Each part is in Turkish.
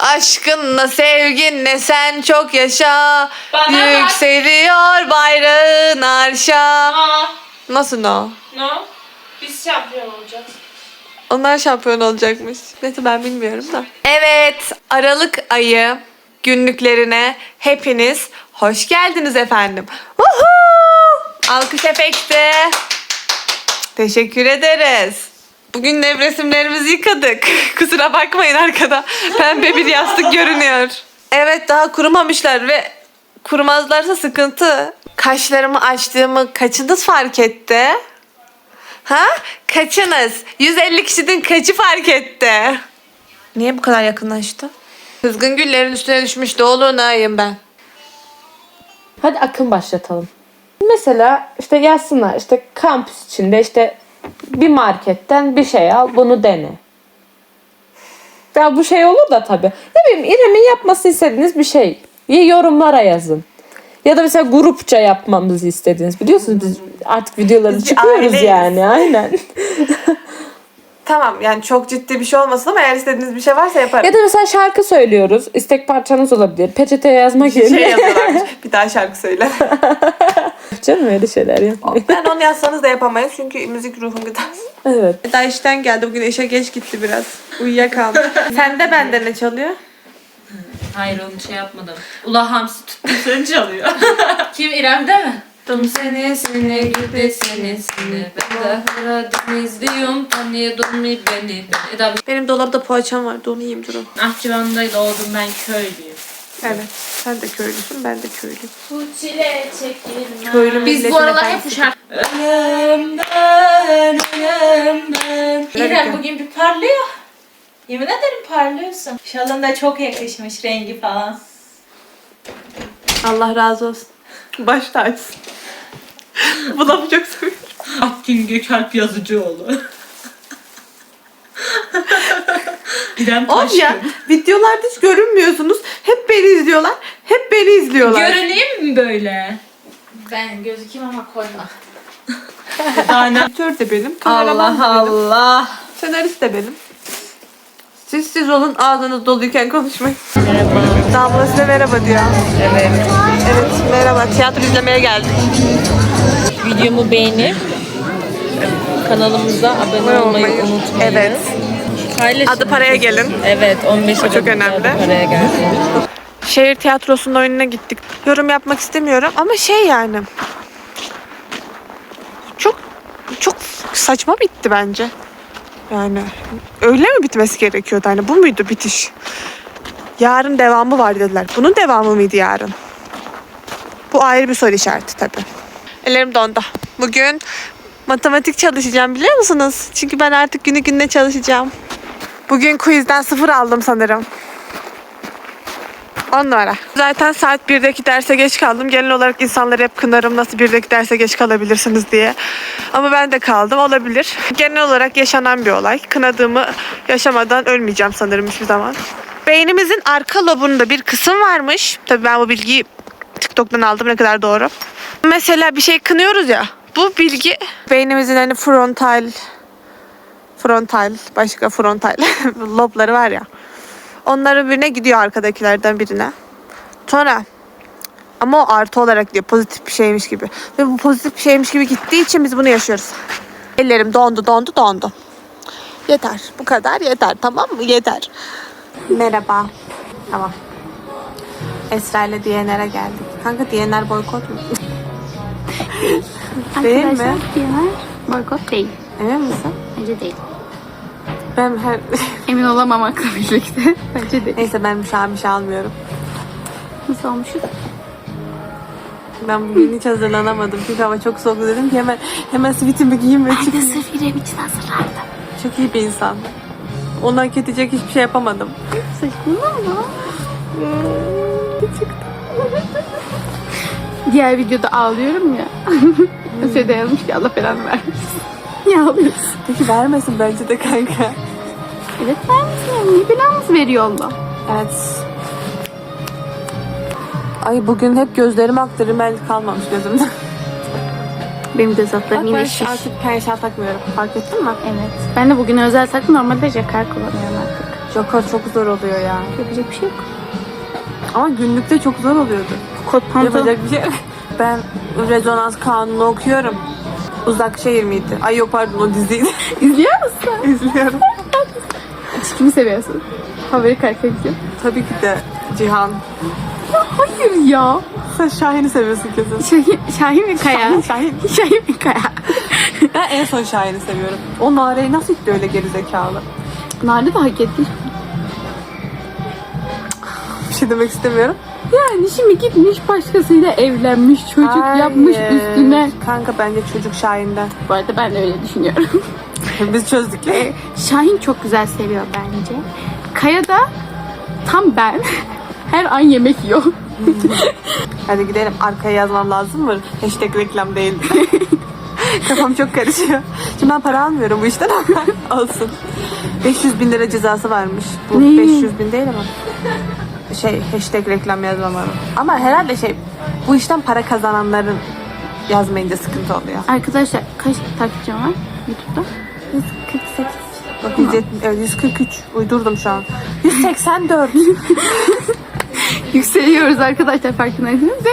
Aşkınla sevginle sen çok yaşa. Bana bak. Yükseliyor bayrağın arşa. Aa, Nasıl no? no. Biz şampiyon olacağız. Onlar şampiyon olacakmış. Neyse ben bilmiyorum da. Evet, Aralık ayı günlüklerine hepiniz hoş geldiniz efendim. Woohoo! Alkış efekti. Teşekkür ederiz. Bugün nevresimlerimizi yıkadık. Kusura bakmayın arkada. Pembe bir yastık görünüyor. Evet daha kurumamışlar ve kurumazlarsa sıkıntı. Kaşlarımı açtığımı kaçınız fark etti? Ha? Kaçınız? 150 kişinin kaçı fark etti? Niye bu kadar yakınlaştı? Kızgın güllerin üstüne düşmüş dolunayım ben. Hadi akım başlatalım. Mesela işte yazsınlar işte kampüs içinde işte bir marketten bir şey al bunu dene. Ya bu şey olur da tabii. Ne bileyim İrem'in yapması istediğiniz bir şey. Yorumlara yazın. Ya da mesela grupça yapmamızı istediğiniz. Biliyorsunuz biz artık videoları Biz çıkıyoruz aileyiz. yani aynen. Tamam yani çok ciddi bir şey olmasın ama eğer istediğiniz bir şey varsa yaparım. ya da mesela şarkı söylüyoruz. İstek parçanız olabilir. Peçeteye yazmak yerine. şey bir daha şarkı söyle. Canım öyle şeyler yapmayın. ben onu yazsanız da yapamayız çünkü müzik ruhun gıdası. Evet. Daha işten geldi. Bugün işe geç gitti biraz. Uyuyakaldı. Sen de bende ne çalıyor? Hayır onu şey yapmadım. Ula hamsi tuttum seni çalıyor. Kim İrem'de mi? Tuttum seni seni gitti seni seni Ben de Karadenizliyim tanıyordun mu beni ben Eda Benim dolapta poğaçam vardı onu yiyeyim durun. Ahçıvan'da doğdum ben köylüyüm. Evet. Sen de köylüsün ben de köylüyüm. Bu çile çekilmez. Köylü Biz bu aralar hep bu şarkı. Ölümden, ölümden. İrem bugün bir parlıyor. Yemin ederim parlıyorsun. Şalın da çok yakışmış rengi falan. Allah razı olsun. Baş tacısın. Bu lafı çok seviyorum. Akgün Gökalp Yazıcıoğlu. İrem Of ya videolarda hiç görünmüyorsunuz. Hep beni izliyorlar. Hep beni izliyorlar. Görüneyim mi böyle? Ben gözükeyim ama koyma Aktör de benim. kameraman da benim, Allah. Senarist de benim. Siz siz olun ağzınız doluyken konuşmayın. Merhaba. Damla size merhaba diyor. Evet. Evet merhaba. Tiyatro izlemeye geldik. Videomu beğenip kanalımıza abone olmayı unutmayın. Evet. Paylaşın. Adı paraya gelin. Evet 15 çok Aralık'ta önemli. adı paraya gelsin. Şehir tiyatrosunun oyununa gittik. Yorum yapmak istemiyorum ama şey yani. Çok çok saçma bitti bence. Yani öyle mi bitmesi gerekiyordu? Hani bu muydu bitiş? Yarın devamı var dediler. Bunun devamı mıydı yarın? Bu ayrı bir soru işareti tabii. Ellerim dondu. Bugün matematik çalışacağım biliyor musunuz? Çünkü ben artık günü gününe çalışacağım. Bugün quizden sıfır aldım sanırım. 10 numara. Zaten saat 1'deki derse geç kaldım. Genel olarak insanları hep kınarım nasıl 1'deki derse geç kalabilirsiniz diye. Ama ben de kaldım. Olabilir. Genel olarak yaşanan bir olay. Kınadığımı yaşamadan ölmeyeceğim sanırım hiçbir zaman. Beynimizin arka lobunda bir kısım varmış. Tabii ben bu bilgiyi TikTok'tan aldım ne kadar doğru. Mesela bir şey kınıyoruz ya. Bu bilgi beynimizin hani frontal frontal başka frontal lobları var ya. Onların birine gidiyor arkadakilerden birine. Sonra ama o artı olarak diyor pozitif bir şeymiş gibi. Ve bu pozitif bir şeymiş gibi gittiği için biz bunu yaşıyoruz. Ellerim dondu dondu dondu. Yeter. Bu kadar yeter tamam mı? Yeter. Merhaba. Tamam. Esra ile DNR'e geldik. Kanka DNR boykot mu? değil mi? Arkadaşlar diyorlar boykot değil. Emin misin? Bence değil. Ben her... Emin olamamakla birlikte. Bence değil. Neyse ben şey almıyorum. Nasıl olmuşuz? Ben bugün hiç hazırlanamadım çünkü hava çok soğuk dedim ki hemen hemen sivitimi giyeyim ve Ben de çıkayım. sırf İrem için hazırlandım. Çok iyi bir insan. Onu hak edecek hiçbir şey yapamadım. Saçmalama. Diğer videoda ağlıyorum ya. Seda yazmış ki Allah belanı vermiş. Niye ağlıyorsun? Peki vermesin bence de kanka. Evet vermesin. Niye belanızı veriyor Allah? Evet. Ay bugün hep gözlerim aktı. Rimel kalmamış gözümde. Benim de zatlarım Bak yine ben şiş. artık penşal takmıyorum. Fark ettin mi? Evet. Ben de bugün özel taktım. Normalde jakar kullanıyorum artık. Joker çok zor oluyor ya. Yapacak bir şey yok. Ama günlükte çok zor oluyordu. Kot pantolon. Yapacak bir şey yok. Ben rezonans kanunu okuyorum. Uzak şehir miydi? Ay yok pardon o diziydi. İzliyor musun? İzliyorum. Kimi seviyorsun? Favori karakter kim? Tabii ki de Cihan. Hayır ya. Sen Şahin'i seviyorsun kesin. Şahin, Şahin mi Kaya? Şahin. Şahin mi Kaya? Ben en son Şahin'i seviyorum. O Nare'yi nasıl itti öyle gerizekalı? Nade de hak etti. Bir şey demek istemiyorum. Yani şimdi gitmiş başkasıyla evlenmiş, çocuk yapmış Hayır. üstüne. Kanka bence çocuk Şahin'den. Bu arada ben de öyle düşünüyorum. Biz çözdük ya. E, Şahin çok güzel seviyor bence. Kaya da tam ben. Her an yemek yiyor. Hadi gidelim. Arkaya yazmam lazım mı? Hashtag reklam değil. Kafam çok karışıyor. Şimdi ben para almıyorum bu işten ama olsun. 500 bin lira cezası varmış. Bu Ne? 500 bin değil ama. Şey hashtag reklam yazmam lazım. Ama herhalde şey bu işten para kazananların yazmayınca sıkıntı oluyor. Arkadaşlar kaç takipçim var YouTube'da? 148. Bak 170, evet, 143 uydurdum şu an. 184. Yükseliyoruz arkadaşlar farkındaysanız ve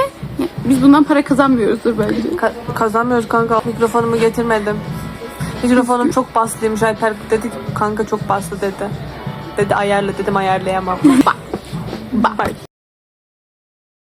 biz bundan para kazanmıyoruzdur bence. Ka- kazanmıyoruz kanka. Mikrofonumu getirmedim. Mikrofonum çok baslıymış. Alper dedi kanka çok baslı dedi. Dedi ayarla dedim ayarlayamam. Bak.